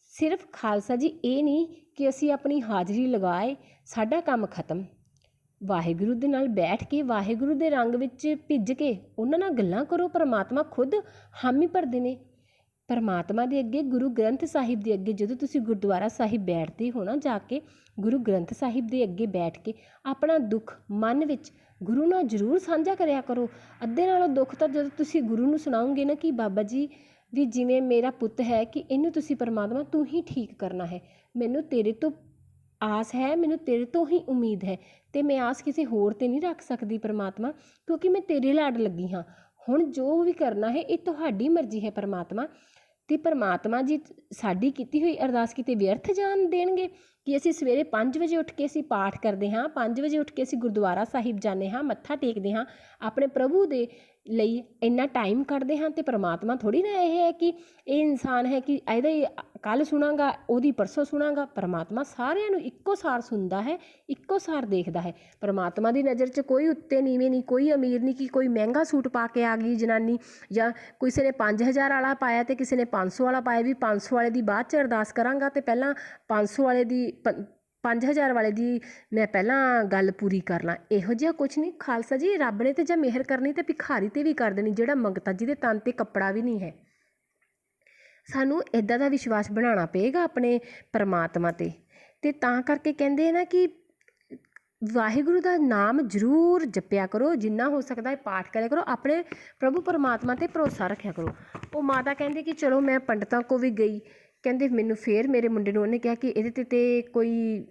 ਸਿਰਫ ਖਾਲਸਾ ਜੀ ਇਹ ਨਹੀਂ ਕਿ ਅਸੀਂ ਆਪਣੀ ਹਾਜ਼ਰੀ ਲਗਾਏ, ਸਾਡਾ ਕੰਮ ਖਤਮ। ਵਾਹਿਗੁਰੂ ਦੇ ਨਾਲ ਬੈਠ ਕੇ, ਵਾਹਿਗੁਰੂ ਦੇ ਰੰਗ ਵਿੱਚ ਭਿੱਜ ਕੇ ਉਹਨਾਂ ਨਾਲ ਗੱਲਾਂ ਕਰੋ, ਪਰਮਾਤਮਾ ਖੁਦ ਹਾਮੀ ਭਰਦੇ ਨੇ। ਪਰਮਾਤਮਾ ਦੇ ਅੱਗੇ, ਗੁਰੂ ਗ੍ਰੰਥ ਸਾਹਿਬ ਦੇ ਅੱਗੇ, ਜਦੋਂ ਤੁਸੀਂ ਗੁਰਦੁਆਰਾ ਸਾਹਿਬ ਬੈਠਦੇ ਹੋ ਨਾ ਜਾ ਕੇ, ਗੁਰੂ ਗ੍ਰੰਥ ਸਾਹਿਬ ਦੇ ਅੱਗੇ ਬੈਠ ਕੇ ਆਪਣਾ ਦੁੱਖ ਮਨ ਵਿੱਚ ਗੁਰੂ ਨਾਲ ਜ਼ਰੂਰ ਸਾਂਝਾ ਕਰਿਆ ਕਰੋ। ਅੱਧੇ ਨਾਲੋਂ ਦੁੱਖ ਤਾਂ ਜਦੋਂ ਤੁਸੀਂ ਗੁਰੂ ਨੂੰ ਸੁਣਾਓਗੇ ਨਾ ਕਿ ਬਾਬਾ ਜੀ, ਵੀ ਜਿਵੇਂ ਮੇਰਾ ਪੁੱਤ ਹੈ ਕਿ ਇਹਨੂੰ ਤੁਸੀਂ ਪਰਮਾਤਮਾ ਤੂੰ ਹੀ ਠੀਕ ਕਰਨਾ ਹੈ। ਮੈਨੂੰ ਤੇਰੇ ਤੋਂ ਆਸ ਹੈ, ਮੈਨੂੰ ਤੇਰੇ ਤੋਂ ਹੀ ਉਮੀਦ ਹੈ ਤੇ ਮੈਂ ਆਸ ਕਿਸੇ ਹੋਰ ਤੇ ਨਹੀਂ ਰੱਖ ਸਕਦੀ ਪਰਮਾਤਮਾ, ਕਿਉਂਕਿ ਮੈਂ ਤੇਰੇ ਲਾਡ ਲੱਗੀ ਹਾਂ। ਹੁਣ ਜੋ ਵੀ ਕਰਨਾ ਹੈ, ਇਹ ਤੁਹਾਡੀ ਮਰਜ਼ੀ ਹੈ ਪਰਮਾਤਮਾ। ਅਤੇ ਪਰਮਾਤਮਾ ਜੀ ਸਾਡੀ ਕੀਤੀ ਹੋਈ ਅਰਦਾਸ ਕਿਤੇ ਵਿਅਰਥ ਜਾਣ ਦੇਣਗੇ ਕਿ ਅਸੀਂ ਸਵੇਰੇ ਪੰਜ ਵਜੇ ਉੱਠ ਕੇ ਅਸੀਂ ਪਾਠ ਕਰਦੇ ਹਾਂ, ਪੰਜ ਵਜੇ ਉੱਠ ਕੇ ਅਸੀਂ ਗੁਰਦੁਆਰਾ ਸਾਹਿਬ ਜਾਂਦੇ ਹਾਂ, ਮੱਥਾ ਟੇਕਦੇ ਹਾਂ, ਆਪਣੇ ਪ੍ਰਭੂ ਦੇ ਲਈ ਇੰਨਾ ਟਾਈਮ ਕੱਢਦੇ ਹਾਂ ਅਤੇ ਪਰਮਾਤਮਾ ਥੋੜ੍ਹੀ ਨਾ ਇਹ ਹੈ ਕਿ ਇਹ ਇਨਸਾਨ ਹੈ ਕਿ ਇਹਦਾ ਕੱਲ੍ਹ ਸੁਣਾਂਗਾ, ਉਹਦੀ ਪਰਸੋਂ ਸੁਣਾਂਗਾ, ਪਰਮਾਤਮਾ ਸਾਰਿਆਂ ਨੂੰ ਇੱਕੋ ਸਾਰ ਸੁਣਦਾ ਹੈ, ਇੱਕੋ ਸਾਰ ਦੇਖਦਾ ਹੈ। ਪਰਮਾਤਮਾ ਦੀ ਨਜ਼ਰ 'ਚ ਕੋਈ ਉੱਤੇ ਨੀਵੇਂ ਨਹੀਂ, ਕੋਈ ਅਮੀਰ ਨਹੀਂ ਕਿ ਕੋਈ ਮਹਿੰਗਾ ਸੂਟ ਪਾ ਕੇ ਆ ਗਈ ਜਨਾਨੀ ਜਾਂ ਕਿਸੇ ਨੇ 5000 ਵਾਲਾ ਪਾਇਆ ਅਤੇ ਕਿਸੇ ਨੇ 500 ਵਾਲਾ ਪਾਇਆ, ਵੀ 500 ਵਾਲੇ ਦੀ ਬਾਅਦ 'ਚ ਅਰਦਾਸ ਕਰਾਂਗਾ ਅਤੇ ਪਹਿਲਾਂ 500 ਵਾਲੇ ਦੀ ਪੰਜ ਹਜ਼ਾਰ ਵਾਲੇ ਦੀ ਮੈਂ ਪਹਿਲਾਂ ਗੱਲ ਪੂਰੀ ਕਰ ਲਾਂ। ਇਹੋ ਜਿਹਾ ਕੁਛ ਨਹੀਂ। ਖਾਲਸਾ ਜੀ, ਰੱਬ ਨੇ ਤਾਂ ਜਾਂ ਮਿਹਰ ਕਰਨੀ ਤੇ ਭਿਖਾਰੀ ਤੇ ਵੀ ਕਰ ਦੇਣੀ, ਜਿਹੜਾ ਮੰਗਤਾ ਜਿਹਦੇ ਤਨ ਤੇ ਕੱਪੜਾ ਵੀ ਨਹੀਂ ਹੈ। ਸਾਨੂੰ ਇੱਦਾਂ ਦਾ ਵਿਸ਼ਵਾਸ ਬਣਾਉਣਾ ਪਏਗਾ ਆਪਣੇ ਪਰਮਾਤਮਾ ਤੇ। ਅਤੇ ਤਾਂ ਕਰਕੇ ਕਹਿੰਦੇ ਨਾ ਕਿ ਵਾਹਿਗੁਰੂ ਦਾ ਨਾਮ ਜ਼ਰੂਰ ਜਪਿਆ ਕਰੋ। ਜਿੰਨਾ ਹੋ ਸਕਦਾ ਹੈ ਪਾਠ ਕਰਿਆ ਕਰੋ। ਆਪਣੇ ਪ੍ਰਭੂ ਪਰਮਾਤਮਾ ਤੇ ਭਰੋਸਾ ਰੱਖਿਆ ਕਰੋ। ਉਹ ਮਾਤਾ ਕਹਿੰਦੇ ਕਿ ਚਲੋ ਮੈਂ ਪੰਡਤਾਂ ਕੋ ਵੀ ਗਈ। ਕਹਿੰਦੇ ਮੈਨੂੰ ਫੇਰ ਮੇਰੇ ਮੁੰਡੇ ਨੂੰ ਉਹਨੇ ਕਿਹਾ ਕਿ ਇਹਦੇ ਤੇ ਤੇ ਕੋਈ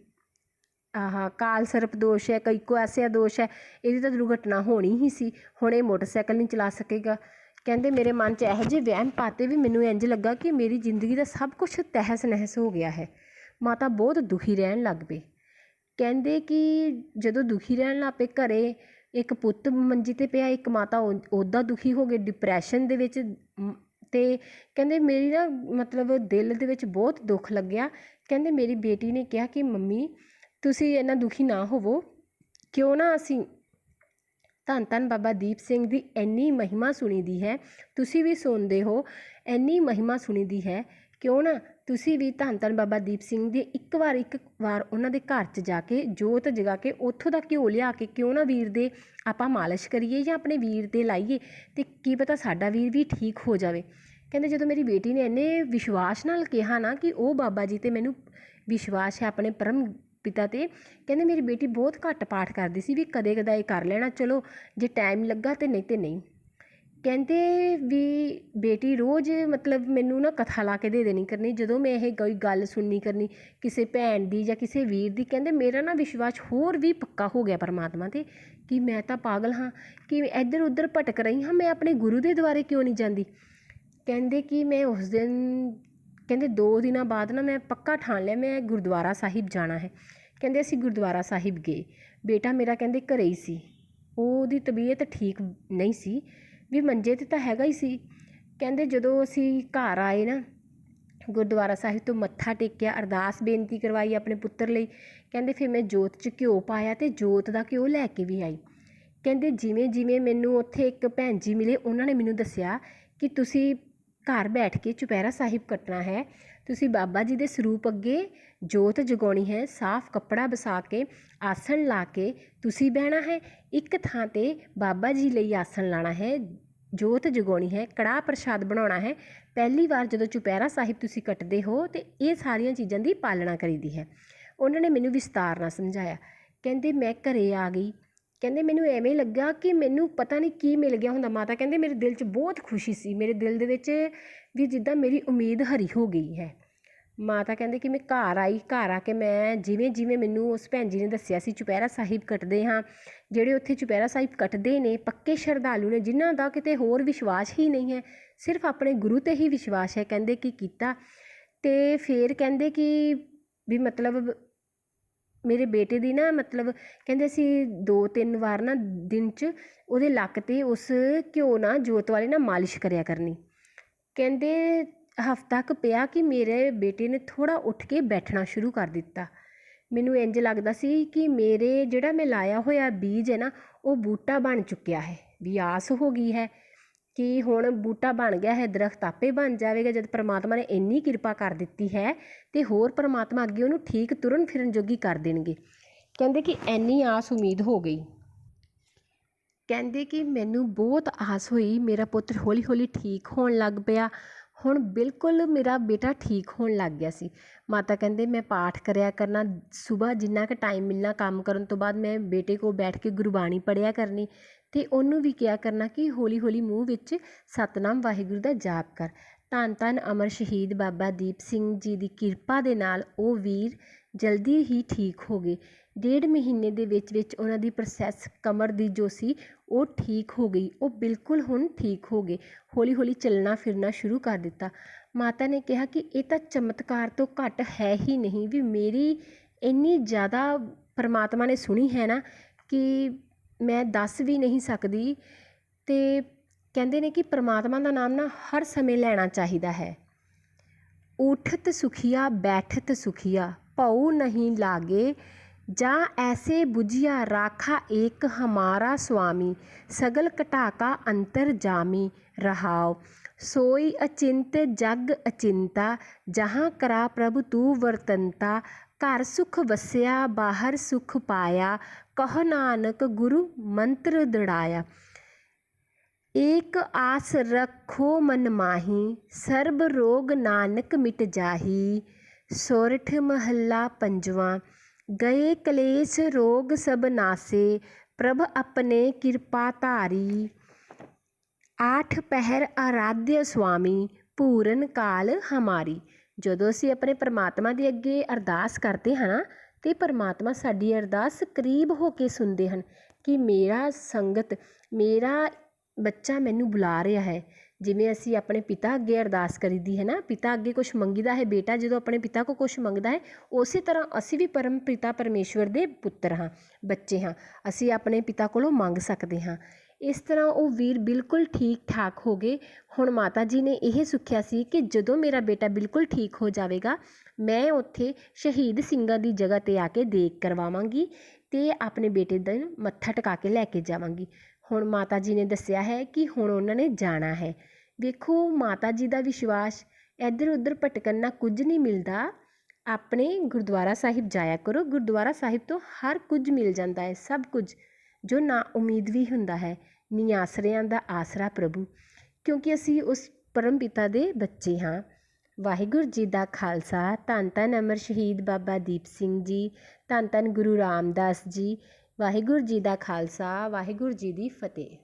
ਆਹਾ ਕਾਲ ਸਰਪ ਦੋਸ਼ ਹੈ ਕਈ ਕੋ ਐਸਿਆ ਦੋਸ਼ ਹੈ ਇਹਦੀ ਤਾਂ ਦੁਰਘਟਨਾ ਹੋਣੀ ਹੀ ਸੀ। ਹੁਣ ਇਹ ਮੋਟਰਸਾਈਕਲ ਨਹੀਂ ਚਲਾ ਸਕੇਗਾ। ਕਹਿੰਦੇ ਮੇਰੇ ਮਨ 'ਚ ਇਹੋ ਜਿਹੇ ਵਹਿਮ ਪਾਤੇ ਵੀ ਮੈਨੂੰ ਇੰਜ ਲੱਗਾ ਕਿ ਮੇਰੀ ਜ਼ਿੰਦਗੀ ਦਾ ਸਭ ਕੁਝ ਤਹਿਸ ਨਹਿਸ ਹੋ ਗਿਆ ਹੈ। ਮਾਤਾ ਬਹੁਤ ਦੁਖੀ ਰਹਿਣ ਲੱਗ ਪਈ। ਕਹਿੰਦੇ ਕਿ ਜਦੋਂ ਦੁਖੀ ਰਹਿਣ ਲੱਗ ਪਏ ਘਰੇ ਇੱਕ ਪੁੱਤ ਮੰਜੀ ਤੇ ਪਿਆ ਇੱਕ ਮਾਤਾ ਉਹਦਾ ਦੁਖੀ ਹੋ ਗਏ ਡਿਪਰੈਸ਼ਨ ਦੇ ਵਿੱਚ ਮ, ਤੇ ਕਹਿੰਦੇ ਮੇਰੀ ਨਾ ਮਤਲਬ ਦਿਲ ਦੇ ਵਿੱਚ ਬਹੁਤ ਦੁੱਖ ਲੱਗਿਆ। ਕਹਿੰਦੇ ਮੇਰੀ ਬੇਟੀ ਨੇ ਕਿਹਾ ਕਿ ਮੰਮੀ ਤੁਸੀਂ ਇੰਨਾ ਦੁਖੀ ਨਾ ਹੋਵੋ। ਕਿਉਂ ਨਾ ਅਸੀਂ ਧੰਨ ਧੰਨ ਬਾਬਾ ਦੀਪ ਸਿੰਘ ਦੀ ਇੰਨੀ ਮਹਿਮਾ ਸੁਣੀ ਦੀ ਹੈ। ਤੁਸੀਂ ਵੀ ਸੁਣਦੇ ਹੋ, ਇੰਨੀ ਮਹਿਮਾ ਸੁਣੀ ਦੀ ਹੈ। ਕਿਉਂ ਨਾ ਤੁਸੀਂ ਵੀ ਧੰਨ ਧੰਨ ਬਾਬਾ ਦੀਪ ਸਿੰਘ ਦੇ ਇੱਕ ਵਾਰ ਇੱਕ ਵਾਰ ਉਹਨਾਂ ਦੇ ਘਰ 'ਚ ਜਾ ਕੇ, ਜੋਤ ਜਗਾ ਕੇ, ਉੱਥੋਂ ਦਾ ਘਿਓ ਲਿਆ ਕੇ ਕਿਉਂ ਨਾ ਵੀਰ ਦੇ ਆਪਾਂ ਮਾਲਿਸ਼ ਕਰੀਏ ਜਾਂ ਆਪਣੇ ਵੀਰ ਦੇ ਲਾਈਏ ਤੇ ਕੀ ਪਤਾ ਸਾਡਾ ਵੀਰ ਵੀ ਠੀਕ ਹੋ ਜਾਵੇ। ਕਹਿੰਦੇ ਜਦੋਂ ਮੇਰੀ ਬੇਟੀ ਨੇ ਇੰਨੇ ਵਿਸ਼ਵਾਸ ਨਾਲ ਕਿਹਾ ਨਾ ਕਿ ਉਹ ਬਾਬਾ ਜੀ ਤੇ ਮੈਨੂੰ ਵਿਸ਼ਵਾਸ ਹੈ, ਆਪਣੇ ਪਰਮ ਪਿਤਾ ਤੇ, ਕਹਿੰਦੇ ਮੇਰੀ ਬੇਟੀ ਬਹੁਤ ਘੱਟ ਪਾਠ ਕਰਦੀ ਸੀ, ਵੀ ਕਦੇ ਕਦਾਈ ਕਰ ਲੈਣਾ, ਚਲੋ, ਜੇ ਟਾਈਮ ਲੱਗਾ ਤਾਂ ਨਹੀਂ ਤਾਂ ਨਹੀਂ। ਕਹਿੰਦੇ ਵੀ ਬੇਟੀ ਰੋਜ਼ ਮਤਲਬ ਮੈਨੂੰ ਨਾ ਕਥਾ ਲਾ ਕੇ ਦੇ ਦੇਣੀ ਕਰਨੀ, ਜਦੋਂ ਮੈਂ ਇਹ ਕੋਈ ਗੱਲ ਸੁਣਨੀ ਕਰਨੀ ਕਿਸੇ ਭੈਣ ਦੀ ਜਾਂ ਕਿਸੇ ਵੀਰ ਦੀ, ਕਹਿੰਦੇ ਮੇਰਾ ਨਾ ਵਿਸ਼ਵਾਸ ਹੋਰ ਵੀ ਪੱਕਾ ਹੋ ਗਿਆ ਪਰਮਾਤਮਾ ਤੇ, ਕਿ ਮੈਂ ਤਾਂ ਪਾਗਲ ਹਾਂ, ਕਿ ਇੱਧਰ ਉੱਧਰ ਭਟਕ ਰਹੀ ਹਾਂ, ਮੈਂ ਆਪਣੇ ਗੁਰੂ ਦੇ ਦੁਆਰੇ ਕਿਉਂ ਨਹੀਂ ਜਾਂਦੀ? ਕਹਿੰਦੇ ਕਿ ਮੈਂ ਉਸ ਦਿਨ ਕਹਿੰਦੇ ਦੋ ਦਿਨਾਂ ਬਾਅਦ ਨਾ ਮੈਂ ਪੱਕਾ ਠਾਣ ਲਿਆ, ਮੈਂ ਗੁਰਦੁਆਰਾ ਸਾਹਿਬ ਜਾਣਾ ਹੈ। ਕਹਿੰਦੇ ਅਸੀਂ ਗੁਰਦੁਆਰਾ ਸਾਹਿਬ ਗਏ। ਬੇਟਾ ਮੇਰਾ ਕਹਿੰਦੇ ਘਰੇ ਹੀ ਸੀ। ਉਹਦੀ ਤਬੀਅਤ ਠੀਕ ਨਹੀਂ ਸੀ, ਵੀ ਮੰਜੇ ਤੇ ਤਾਂ ਹੈਗਾ ਹੀ ਸੀ। ਕਹਿੰਦੇ ਜਦੋਂ ਅਸੀਂ ਘਰ ਆਏ ਨਾ, ਗੁਰਦੁਆਰਾ ਸਾਹਿਬ ਤੋਂ ਮੱਥਾ ਟੇਕਿਆ, ਅਰਦਾਸ ਬੇਨਤੀ ਕਰਵਾਈ ਆਪਣੇ ਪੁੱਤਰ ਲਈ। ਕਹਿੰਦੇ ਫਿਰ ਮੈਂ ਜੋਤ 'ਚ ਘਿਓ ਪਾਇਆ ਤੇ ਜੋਤ ਦਾ ਘਿਓ ਲੈ ਕੇ ਵੀ ਆਈ। ਕਹਿੰਦੇ ਜਿਵੇਂ ਜਿਵੇਂ ਮੈਨੂੰ ਉੱਥੇ ਇੱਕ ਭੈਣ ਜੀ ਮਿਲੇ, ਉਹਨਾਂ ਨੇ ਮੈਨੂੰ ਦੱਸਿਆ ਕਿ ਤੁਸੀਂ ਘਰ ਬੈਠ ਕੇ ਚੁਪਹਿਰਾ ਸਾਹਿਬ ਕੱਟਣਾ ਹੈ। ਤੁਸੀਂ ਬਾਬਾ ਜੀ ਦੇ ਸਰੂਪ ਅੱਗੇ ਜੋਤ ਜਗਾਉਣੀ ਹੈ। ਸਾਫ਼ ਕੱਪੜਾ ਵਿਛਾ ਕੇ ਆਸਣ ਲਾ ਕੇ ਤੁਸੀਂ ਬਹਿਣਾ ਹੈ। ਇੱਕ ਥਾਂ ਤੇ ਬਾਬਾ ਜੀ ਲਈ ਆਸਣ ਲਾਣਾ ਹੈ। ਜੋਤ ਜਗਾਉਣੀ ਹੈ। ਕੜਾਹ ਪ੍ਰਸ਼ਾਦ ਬਣਾਉਣਾ ਹੈ। ਪਹਿਲੀ ਵਾਰ ਜਦੋਂ ਚੁਪਹਿਰਾ ਸਾਹਿਬ ਤੁਸੀਂ ਕੱਟਦੇ ਹੋ ਤਾਂ ਇਹ ਸਾਰੀਆਂ ਚੀਜ਼ਾਂ ਦੀ ਪਾਲਣਾ ਕਰੀਦੀ ਹੈ। ਉਹਨਾਂ ਨੇ ਮੈਨੂੰ ਵਿਸਤਾਰ ਨਾਲ ਸਮਝਾਇਆ। ਕਹਿੰਦੇ, ਮੈਂ ਘਰ ਆ ਗਈ। ਕਹਿੰਦੇ ਮੈਨੂੰ ਐਵੇਂ ਲੱਗਾ ਕਿ ਮੈਨੂੰ ਪਤਾ ਨਹੀਂ ਕੀ ਮਿਲ ਗਿਆ ਹੁੰਦਾ ਮਾਤਾ। ਕਹਿੰਦੇ ਮੇਰੇ ਦਿਲ 'ਚ ਬਹੁਤ ਖੁਸ਼ੀ ਸੀ। ਮੇਰੇ ਦਿਲ ਦੇ ਵਿੱਚ ਵੀ ਜਿੱਦਾਂ ਮੇਰੀ ਉਮੀਦ ਹਰੀ ਹੋ ਗਈ ਹੈ। ਮਾਤਾ ਕਹਿੰਦੇ ਕਿ ਮੈਂ ਘਰ ਆਈ, ਘਰ ਆ ਕੇ ਮੈਂ ਜਿਵੇਂ ਜਿਵੇਂ ਮੈਨੂੰ ਉਸ ਭੈਣ ਜੀ ਨੇ ਦੱਸਿਆ ਸੀ, ਚੁਪਹਿਰਾ ਸਾਹਿਬ ਕੱਟਦੇ ਹਾਂ। ਜਿਹੜੇ ਉੱਥੇ ਚੁਪਹਿਰਾ ਸਾਹਿਬ ਕੱਟਦੇ ਨੇ, ਪੱਕੇ ਸ਼ਰਧਾਲੂ ਨੇ, ਜਿਨ੍ਹਾਂ ਦਾ ਕਿਤੇ ਹੋਰ ਵਿਸ਼ਵਾਸ ਹੀ ਨਹੀਂ ਹੈ, ਸਿਰਫ ਆਪਣੇ ਗੁਰੂ ਤੇ ਹੀ ਵਿਸ਼ਵਾਸ ਹੈ। ਕਹਿੰਦੇ ਕਿ ਕੀਤਾ ਤੇ ਫਿਰ ਕਹਿੰਦੇ ਕਿ ਵੀ ਮਤਲਬ ਮੇਰੇ ਬੇਟੇ ਦੀ ਨਾ ਮਤਲਬ ਕਹਿੰਦੇ ਅਸੀਂ ਦੋ ਤਿੰਨ ਵਾਰ ਨਾ ਦਿਨ 'ਚ ਉਹਦੇ ਲੱਕ 'ਤੇ ਉਸ ਘਿਓ ਨਾਲ ਜੋਤ ਵਾਲੇ ਨਾਲ ਮਾਲਿਸ਼ ਕਰਿਆ ਕਰਨੀ। ਕਹਿੰਦੇ ਹਫ਼ਤਾ ਕੁ ਪਿਆ ਕਿ ਮੇਰੇ ਬੇਟੇ ਨੇ ਥੋੜ੍ਹਾ ਉੱਠ ਕੇ ਬੈਠਣਾ ਸ਼ੁਰੂ ਕਰ ਦਿੱਤਾ। ਮੈਨੂੰ ਇੰਝ ਲੱਗਦਾ ਸੀ ਕਿ ਮੇਰੇ ਜਿਹੜਾ ਮੈਂ ਲਾਇਆ ਹੋਇਆ ਬੀਜ ਹੈ ਨਾ, ਉਹ ਬੂਟਾ ਬਣ ਚੁੱਕਿਆ ਹੈ, ਵੀ ਆਸ ਹੋ ਗਈ ਹੈ। ਕਿ ਹੁਣ ਬੂਟਾ ਬਣ ਗਿਆ ਹੈ, ਦਰਖਤ ਆਪੇ ਬਣ ਜਾਵੇਗਾ, ਜਦ ਪਰਮਾਤਮਾ ਨੇ ਇੰਨੀ ਕਿਰਪਾ ਕਰ ਦਿੱਤੀ ਹੈ ਅਤੇ ਹੋਰ ਪਰਮਾਤਮਾ ਅੱਗੇ ਉਹਨੂੰ ਠੀਕ ਤੁਰਨ ਫਿਰਨ ਜੋਗੀ ਕਰ ਦੇਣਗੇ। ਕਹਿੰਦੇ ਕਿ ਇੰਨੀ ਆਸ ਉਮੀਦ ਹੋ ਗਈ। ਕਹਿੰਦੇ ਕਿ ਮੈਨੂੰ ਬਹੁਤ ਆਸ ਹੋਈ, ਮੇਰਾ ਪੁੱਤਰ ਹੌਲੀ ਹੌਲੀ ਠੀਕ ਹੋਣ ਲੱਗ ਪਿਆ। ਹੁਣ ਬਿਲਕੁਲ ਮੇਰਾ ਬੇਟਾ ਠੀਕ ਹੋਣ ਲੱਗ ਗਿਆ ਸੀ। ਮਾਤਾ ਕਹਿੰਦੇ, ਮੈਂ ਪਾਠ ਕਰਿਆ ਕਰਨਾ ਸਵੇਰ ਜਿੰਨਾ ਕੁ ਟਾਈਮ ਮਿਲਣਾ ਕੰਮ ਕਰਨ ਤੋਂ ਬਾਅਦ ਮੈਂ ਬੇਟੇ ਕੋਲ ਬੈਠ ਕੇ ਗੁਰਬਾਣੀ ਪੜ੍ਹਿਆ ਕਰਨੀ। ਅਤੇ ਉਹਨੂੰ ਵੀ ਕਿਹਾ ਕਰਨਾ ਕਿ ਹੌਲੀ ਹੌਲੀ ਮੂੰਹ ਵਿੱਚ ਸਤਨਾਮ ਵਾਹਿਗੁਰੂ ਦਾ ਜਾਪ ਕਰ। ਧੰਨ ਧੰਨ ਅਮਰ ਸ਼ਹੀਦ ਬਾਬਾ ਦੀਪ ਸਿੰਘ ਜੀ ਦੀ ਕਿਰਪਾ ਦੇ ਨਾਲ ਉਹ ਵੀਰ ਜਲਦੀ ਹੀ ਠੀਕ ਹੋ ਗਏ। ਡੇਢ ਮਹੀਨੇ ਦੇ ਵਿੱਚ ਵਿੱਚ ਉਹਨਾਂ ਦੀ ਪ੍ਰੋਸੈਸ ਕਮਰ ਦੀ ਜੋ ਸੀ, ਉਹ ਠੀਕ ਹੋ ਗਈ। ਉਹ ਬਿਲਕੁਲ ਹੁਣ ਠੀਕ ਹੋ ਗਏ। ਹੌਲੀ ਹੌਲੀ ਚੱਲਣਾ ਫਿਰਨਾ ਸ਼ੁਰੂ ਕਰ ਦਿੱਤਾ। ਮਾਤਾ ਨੇ ਕਿਹਾ ਕਿ ਇਹ ਤਾਂ ਚਮਤਕਾਰ ਤੋਂ ਘੱਟ ਹੈ ਹੀ ਨਹੀਂ ਵੀ ਮੇਰੀ ਇੰਨੀ ਜ਼ਿਆਦਾ ਪਰਮਾਤਮਾ ਨੇ ਸੁਣੀ ਹੈ ਨਾ ਕਿ ਮੈਂ ਦੱਸ ਵੀ ਨਹੀਂ ਸਕਦੀ। ਅਤੇ ਕਹਿੰਦੇ ਨੇ ਕਿ ਪਰਮਾਤਮਾ ਦਾ ਨਾਮ ਨਾ ਹਰ ਸਮੇਂ ਲੈਣਾ ਚਾਹੀਦਾ ਹੈ। ਉਠਤ ਸੁਖੀਆ, ਬੈਠਤ ਸੁਖੀਆ, ਭਉ ਨਹੀਂ ਲਾਗੇ। ਜਾਂ ਐਸੇ ਬੁਝਿਆ, ਰਾਖਾ ਏਕ ਹਮਾਰਾ ਸੁਆਮੀ। ਸਗਲ ਘਟਾਕਾ ਅੰਤਰ ਜਾਮੀ, ਰਹਾਉ। ਸੋਈ ਅਚਿੰਤ ਜਗ ਅਚਿੰਤਾ, ਜਹਾਂ ਕਰਾ ਪ੍ਰਭ ਤੂ ਵਰਤੰਤਾ। ਘਰ ਸੁਖ ਵਸਿਆ, ਬਾਹਰ ਸੁਖ ਪਾਇਆ, ਕਹ ਨਾਨਕ ਗੁਰੂ ਮੰਤਰ ਦੜਾਇਆ। ਏਕ ਆਸ ਰੱਖੋ ਮਨ ਮਾਹੀ, ਸਰਬ ਰੋਗ ਨਾਨਕ ਮਿਟ ਜਾਹੀ। ਸੋਰਠ ਮਹੱਲਾ ਪੰਜਵਾਂ, ਗਏ ਕਲੇਸ਼ ਰੋਗ ਸਭ ਨਾਸੇ, ਪ੍ਰਭ ਆਪਣੇ ਕਿਰਪਾ ਧਾਰੀ। ਆਠ ਪਹਿਰ ਆਰਾਧਿਆ ਸੁਆਮੀ, ਪੂਰਨ ਕਾਲ ਹਮਾਰੀ। ਜਦੋਂ ਅਸੀਂ ਆਪਣੇ ਪਰਮਾਤਮਾ ਦੇ ਅੱਗੇ ਅਰਦਾਸ ਕਰਦੇ ਹਾਂ ਨਾ, ਤੇ ਪਰਮਾਤਮਾ ਸਾਡੀ ਅਰਦਾਸ ਕਰੀਬ ਹੋ ਕੇ ਸੁਣਦੇ ਹਨ ਕਿ ਮੇਰਾ ਸੰਗਤ, ਮੇਰਾ ਬੱਚਾ ਮੈਨੂੰ ਬੁਲਾ ਰਿਹਾ ਹੈ। ਜਿਵੇਂ ਅਸੀਂ ਆਪਣੇ ਪਿਤਾ ਅੱਗੇ ਅਰਦਾਸ ਕਰੀਦੀ ਹੈ ਨਾ, ਪਿਤਾ ਅੱਗੇ ਕੁਝ ਮੰਗੀਦਾ ਹੈ ਬੇਟਾ, ਜਦੋਂ ਆਪਣੇ ਪਿਤਾ ਕੋ ਕੁਛ ਮੰਗਦਾ ਹੈ, ਉਸੇ ਤਰ੍ਹਾਂ ਅਸੀਂ ਵੀ ਪਰਮ ਪਿਤਾ ਪਰਮੇਸ਼ਵਰ ਦੇ ਪੁੱਤਰ ਹਾਂ, ਬੱਚੇ ਹਾਂ। ਅਸੀਂ ਆਪਣੇ ਪਿਤਾ ਕੋਲੋਂ ਮੰਗ ਸਕਦੇ ਹਾਂ। ਇਸ ਤਰ੍ਹਾਂ ਉਹ ਵੀਰ ਬਿਲਕੁਲ ਠੀਕ ਠਾਕ ਹੋ ਗਏ। ਹੁਣ ਮਾਤਾ ਜੀ ਨੇ ਇਹ ਸੁੱਖਿਆ ਸੀ ਕਿ ਜਦੋਂ ਮੇਰਾ ਬੇਟਾ ਬਿਲਕੁਲ ਠੀਕ ਹੋ ਜਾਵੇਗਾ, ਮੈਂ ਉੱਥੇ ਸ਼ਹੀਦ ਸਿੰਘਾਂ ਦੀ ਜਗ੍ਹਾ ਤੇ ਆ ਕੇ ਦੇਖ ਕਰਵਾਵਾਂਗੀ ਅਤੇ ਆਪਣੇ ਬੇਟੇ ਦਾ ਮੱਥਾ ਟਿਕਾ ਕੇ ਲੈ ਕੇ ਜਾਵਾਂਗੀ। ਹੁਣ ਮਾਤਾ ਜੀ ਨੇ ਦੱਸਿਆ ਹੈ ਕਿ ਹੁਣ ਉਹਨਾਂ ਨੇ ਜਾਣਾ ਹੈ। ਵੇਖੋ ਮਾਤਾ ਜੀ ਦਾ ਵਿਸ਼ਵਾਸ ਇੱਧਰ ਉੱਧਰ ਭਟਕਣ ਨਾਲ ਕੁਝ ਨਹੀਂ ਮਿਲਦਾ। ਆਪਣੇ ਗੁਰਦੁਆਰਾ ਸਾਹਿਬ ਜਾਇਆ ਕਰੋ। ਗੁਰਦੁਆਰਾ ਸਾਹਿਬ ਤੋਂ ਹਰ ਕੁਝ ਮਿਲ ਜਾਂਦਾ ਹੈ, ਸਭ ਕੁਝ, ਜੋ ਨਾ ਉਮੀਦ ਵੀ ਹੁੰਦਾ ਹੈ। ਨਿਆਸਰਿਆਂ ਦਾ ਆਸਰਾ ਪ੍ਰਭੂ, ਕਿਉਂਕਿ ਅਸੀਂ ਉਸ ਪਰਮ ਪਿਤਾ ਦੇ ਬੱਚੇ ਹਾਂ। ਵਾਹਿਗੁਰੂ ਜੀ ਦਾ ਖਾਲਸਾ। ਧੰਨ ਧੰਨ ਅਮਰ ਸ਼ਹੀਦ ਬਾਬਾ ਦੀਪ ਸਿੰਘ ਜੀ। ਧੰਨ ਧੰਨ ਗੁਰੂ ਰਾਮਦਾਸ ਜੀ। ਵਾਹਿਗੁਰੂ ਜੀ ਦਾ ਖਾਲਸਾ। ਵਾਹਿਗੁਰੂ ਜੀ ਦੀ ਫਤਿਹ।